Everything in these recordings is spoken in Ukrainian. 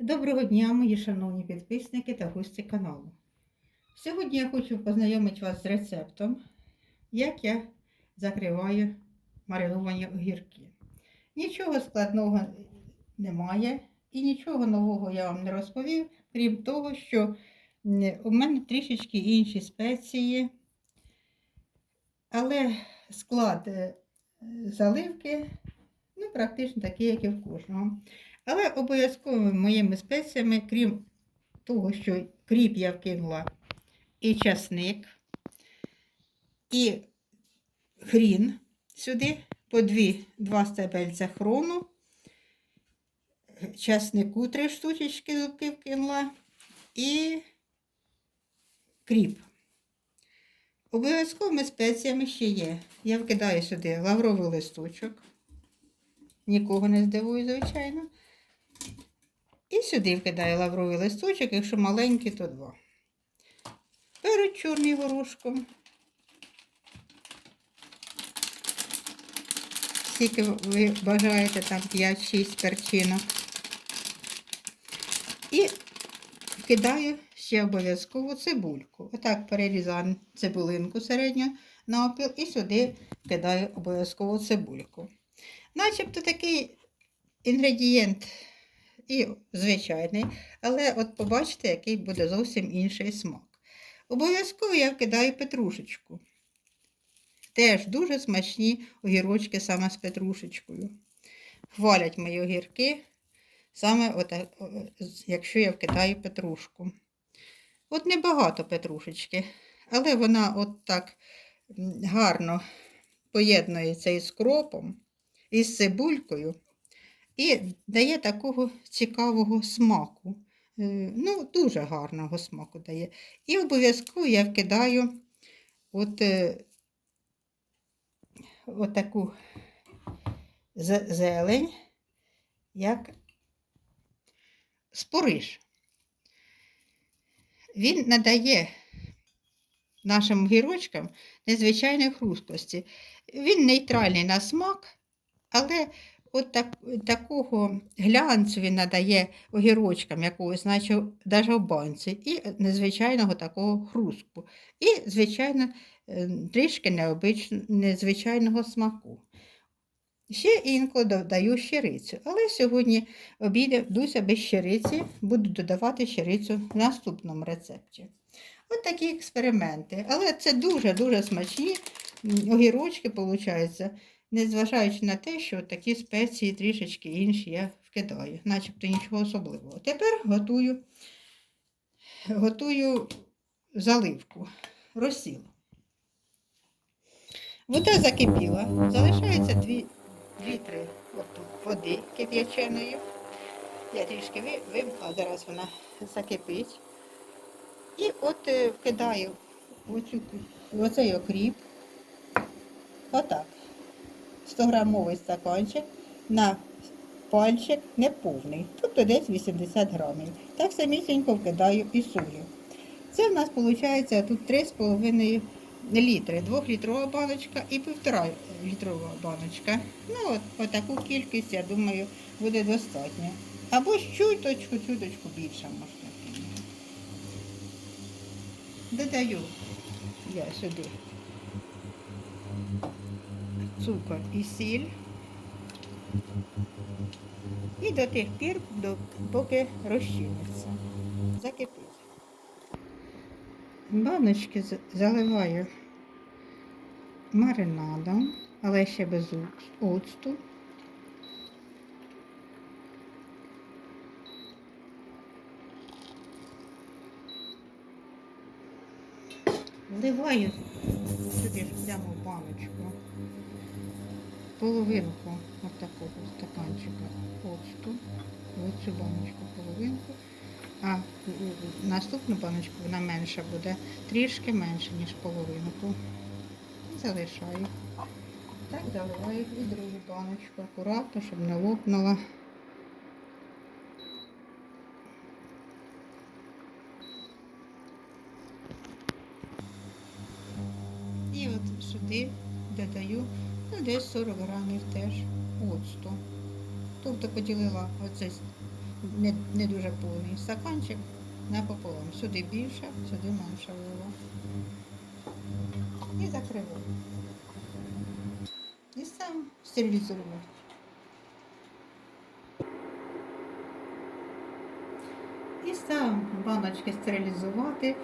Доброго дня, мої шановні підписники та гості каналу. Сьогодні я хочу познайомити вас з рецептом, як я закриваю мариновані огірки. Нічого складного немає і нічого нового я вам не розповів, крім того, що у мене трішечки інші спеції, але склад е, заливки ну, практично такий, як і в кожного. Але обов'язково моїми спеціями, крім того, що кріп я вкинула і часник, і хрін сюди, по дві, два стебельця хрону, часнику три штучечки зубки вкинула і кріп. Обов'язковими спеціями ще є. Я вкидаю сюди лавровий листочок. Нікого не здивую, звичайно. І сюди вкидаю лавровий листочок, якщо маленький, то два. Перед чорний горошком. Скільки ви бажаєте, там 5-6 перчинок. І вкидаю ще обов'язково цибульку. Отак перерізаю цибулинку середню навпіл і сюди вкидаю обов'язково цибульку. Начебто такий інгредієнт і звичайний, але от побачите, який буде зовсім інший смак. Обов'язково я вкидаю петрушечку. Теж дуже смачні огірочки саме з петрушечкою. Хвалять мої огірки, саме от, якщо я вкидаю петрушку. От небагато петрушечки, але вона от так гарно поєднується із кропом, із цибулькою і дає такого цікавого смаку. Е, Ну, дуже гарного смаку дає. І обов'язково я вкидаю от, е, от таку зелень, як спориш. Він надає нашим гірочкам незвичайної хрусткості. Він нейтральний на смак, але от так, такого глянцю він надає огірочкам якогось, наче навіть в банці, і незвичайного такого хрустку. І, звичайно, е, трішки незвичайного смаку. Ще інколи додаю щирицю, але сьогодні обійдуся без щириці, буду додавати щирицю в наступному рецепті. От такі експерименти. Але це дуже-дуже смачні огірочки, виходить, незважаючи на те, що такі спеції трішечки інші я вкидаю, начебто нічого особливого. Тепер готую, готую заливку, розсіл. Вода закипіла, залишається 2 літри от води кип'яченої. Я трішки ви- вимкла, зараз вона закипить. І от е, вкидаю оцю, оцей окріп. Отак. 100-грамовий стаканчик на пальчик неповний, тобто десь 80 грамів. Так самісінько вкидаю і солю. Це в нас виходить тут 3,5 літри, 2-літрова баночка і 1,5 літрова баночка. Ну, от, от таку кількість, я думаю, буде достатньо. Або чуточку, чуточку більше можна. Додаю я сюди цукор і сіль. І до тих пір, поки розчиниться. Закипить. Баночки заливаю маринадом, але ще без оцту. Вливаю сюди ж прямо в баночку половинку от такого стаканчика оцту, в цю баночку половинку, а наступну баночку вона менша буде, трішки менше, ніж половинку. Залишаю. Так заливаю і другу баночку акуратно, щоб не лопнула. І от сюди додаю ну, десь 40 грамів теж оцту. Тобто поділила оцей не, не дуже повний стаканчик напополам. Сюди більше, сюди менше влила. І закриваю. І сам стерилізую. І ставимо баночки стерилізувати.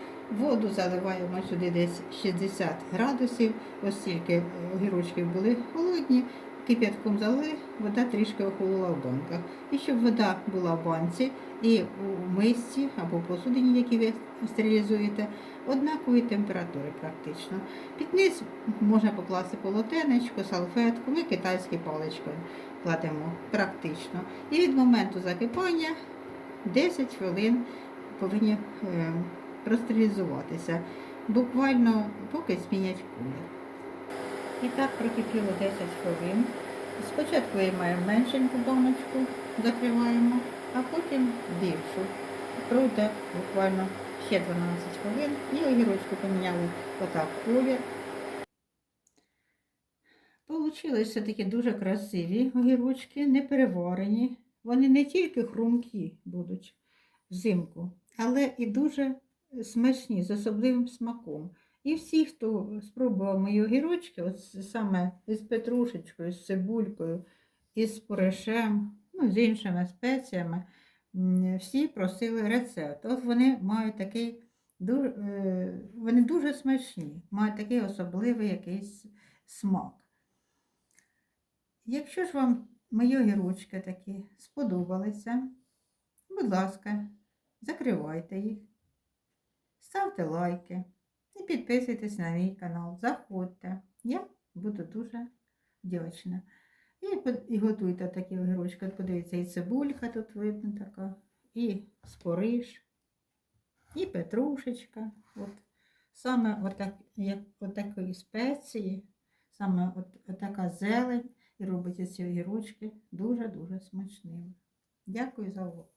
Воду заливаємо сюди десь 60 градусів, оскільки огірочки були холодні, кип'ятком залили, вода трішки охолола в банках. І щоб вода була в банці і у мисці або посудині, які ви стерилізуєте, однакової температури практично. Під низ можна покласти полотенечко, салфетку, ми китайською паличкою кладемо практично. І від моменту закипання 10 хвилин повинні е, простерилізуватися. Буквально поки змінять колір. І так прокипіло 10 хвилин. Спочатку виймаємо меншеньку баночку, закриваємо, а потім більшу. Пройде буквально ще 12 хвилин і огірочку поміняли отак колір. Получилися такі дуже красиві огірочки, не переварені. Вони не тільки хрумкі будуть взимку, але і дуже смачні, з особливим смаком. І всі, хто спробував мої огірочки, от саме із петрушечкою, з цибулькою, із порешем, ну, з іншими спеціями, всі просили рецепт. От вони мають такий дуже, вони дуже смачні, мають такий особливий якийсь смак. Якщо ж вам мої огірочки такі сподобалися, будь ласка, закривайте їх, ставте лайки і підписуйтесь на мій канал. Заходьте. Я буду дуже вдячна. І, і готуйте такі огірочки. От Подивіться, і цибулька тут видно така, і спориш, і петрушечка. От. Саме отак, як, отакої спеції, саме от, отака зелень і робить ці огірочки дуже-дуже смачними. Дякую за увагу.